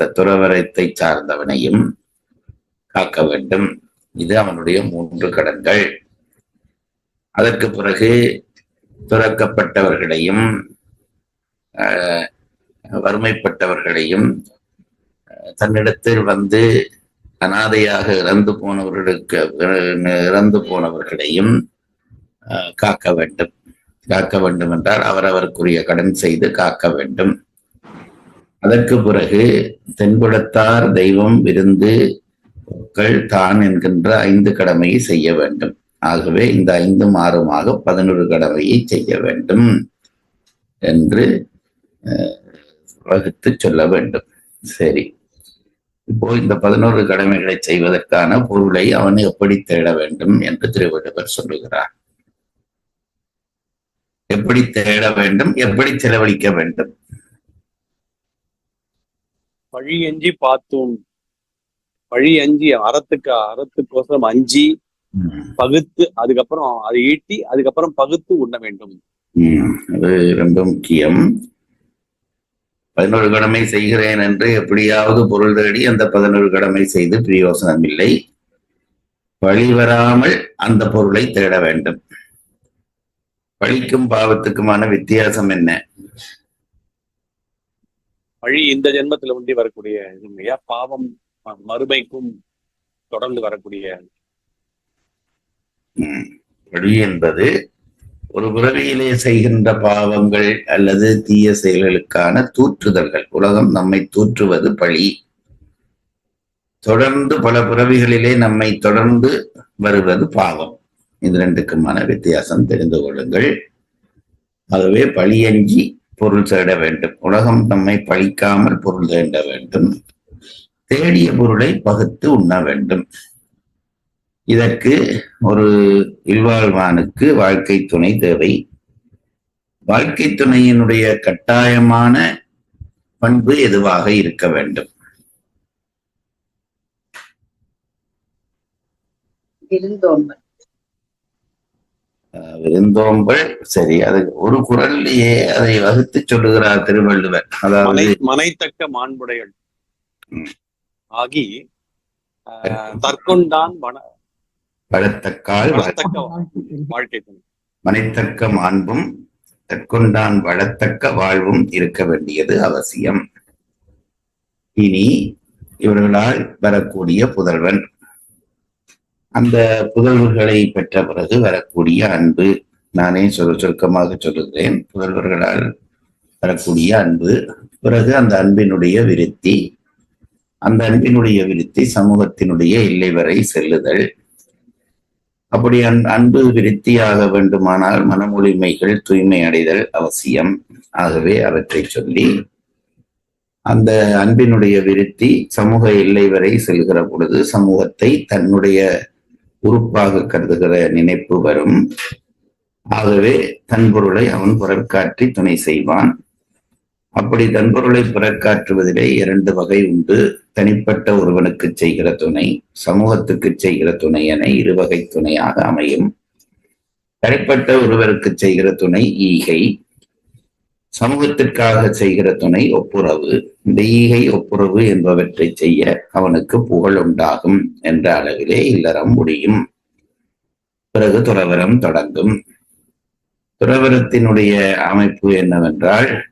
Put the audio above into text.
துறவரத்த துறவரத்தை சார்ந்தவனையும் காக்க வேண்டும். இது அவனுடைய மூன்று கடன்கள். அதற்கு பிறகு துறக்கப்பட்டவர்களையும் வறுமைப்பட்டவர்களையும் தன்னிடத்தில் வந்து அனாதையாக இறந்து போனவர்களுக்கு இறந்து போனவர்களையும் காக்க வேண்டும். காக்க வேண்டும் என்றால் அவரவருக்குரிய கடன் செய்து காக்க வேண்டும். அதற்கு பிறகு தென்புடத்தார் தெய்வம் விருந்து பொருட்கள் தான் என்கின்ற ஐந்து கடமையை செய்ய வேண்டும். ஆகவே இந்த ஐந்தும் ஆறுமாக பதினொரு கடமையை செய்ய வேண்டும் என்று அஹ், வகுத்து சொல்ல வேண்டும். சரி. இப்போ இந்த பதினோரு கடமைகளை செய்வதற்கான பொருளை அவன் எப்படி தேட வேண்டும் என்று திருவள்ளுவர் சொல்லுகிறார். எப்படி தேட வேண்டும் எப்படி செலவழிக்க வேண்டும்? பழி அஞ்சி பார்த்தோம் பழி அஞ்சி அறத்துக்கு அறத்துக்கோசரம் அஞ்சி பகுத்து அதுக்கப்புறம் அதை ஈட்டி அதுக்கப்புறம் பகுத்து உண்ண வேண்டும். அது ரொம்ப முக்கியம். பதினோரு கடமை செய்கிறேன் என்று எப்படியாவது பொருள் தேடி அந்த பதினோரு கடமை செய்து பிரயோசனம் இல்லை. வழி வராமல் அந்த பொருளை தேட வேண்டும். பழிக்கும் பாவத்துக்குமான வித்தியாசம் என்ன? பழி இந்த ஜென்மத்துல உண்டி வரக்கூடிய இல்லையா? பாவம் ம- மறுமைக்கும் தொடர்ந்து வரக்கூடிய. உம், பழி என்பது ஒரு பிறவியிலே செய்கின்ற பாவங்கள் அல்லது தீய செயல்களுக்கான தூற்றுதல்கள். உலகம் நம்மை தூற்றுவது பழி. தொடர்ந்து பல பிறவிகளிலே நம்மை தொடர்ந்து வருவது பாவம். இது ரெண்டுக்குமான வித்தியாசம் தெரிந்து கொள்ளுங்கள். ஆகவே பழியஞ்சி பொருள் தேட வேண்டும். உலகம் நம்மை பழிக்காமல் பொருள் தேட வேண்டும். தேடிய பொருளை பகுத்து உண்ண வேண்டும். இதற்கு ஒரு இல்வாழ்வானுக்கு வாழ்க்கை துணை தேவை. வாழ்க்கை துணையினுடைய கட்டாயமான பண்பு எதுவாக இருக்க வேண்டும்? விருந்தோம்பல். விருந்தோம்பல் சரி அது ஒரு குரல்லையே அதை வகுத்து சொல்லுகிறார் திருவள்ளுவர். அதாவது மனைத்தக்க மாண்புடையள். ஆகி தற்கொண்டான் வன வளத்தக்கால் வள- வளத்தக்க வாழ்க்கை மனைத்தக்க மாண்பும் தற்கொண்டான் வளத்தக்க வாழ்வும் இருக்க வேண்டியது அவசியம். இனி இவர்களால் வரக்கூடிய புதல்வன். அந்த புதல்வர்களை பெற்ற பிறகு வரக்கூடிய அன்பு. நானே சொல் சுருக்கமாக சொல்லுகிறேன். புதல்வர்களால் வரக்கூடிய அன்பு. பிறகு அந்த அன்பினுடைய விருத்தி. அந்த அன்பினுடைய விருத்தி சமூகத்தினுடைய எல்லை வரை செல்லுதல். அப்படி அன் அன்பு விருத்தியாக வேண்டுமானால் மனமொழிமைகள் தூய்மை அடைதல் அவசியம். ஆகவே அவற்றை சொல்லி அந்த அன்பினுடைய விருத்தி சமூக எல்லை வரை செல்கிற பொழுது சமூகத்தை தன்னுடைய உறுப்பாக கருதுகிற நினைப்பு வரும். ஆகவே தன் பொருளை அவன் புறக்காற்றி துணை செய்வான். அப்படி தன் பொருளை புறக்காற்றுவதிலே இரண்டு வகை உண்டு. தனிப்பட்ட ஒருவனுக்கு செய்கிற துணை சமூகத்துக்கு செய்கிற துணை என இருவகை துணையாக அமையும். தனிப்பட்ட ஒருவருக்கு செய்கிற துணை ஈகை சமூகத்திற்காக செய்கிற துணை ஒப்புரவு தெய்கை ஒப்புரவு என்பவற்றை செய்ய அவனுக்கு புகழ் உண்டாகும் என்ற அளவிலே இல்லறம் முடியும். பிறகு துறவரம் தொடங்கும். துறவரத்தினுடைய அமைப்பு என்னவென்றால்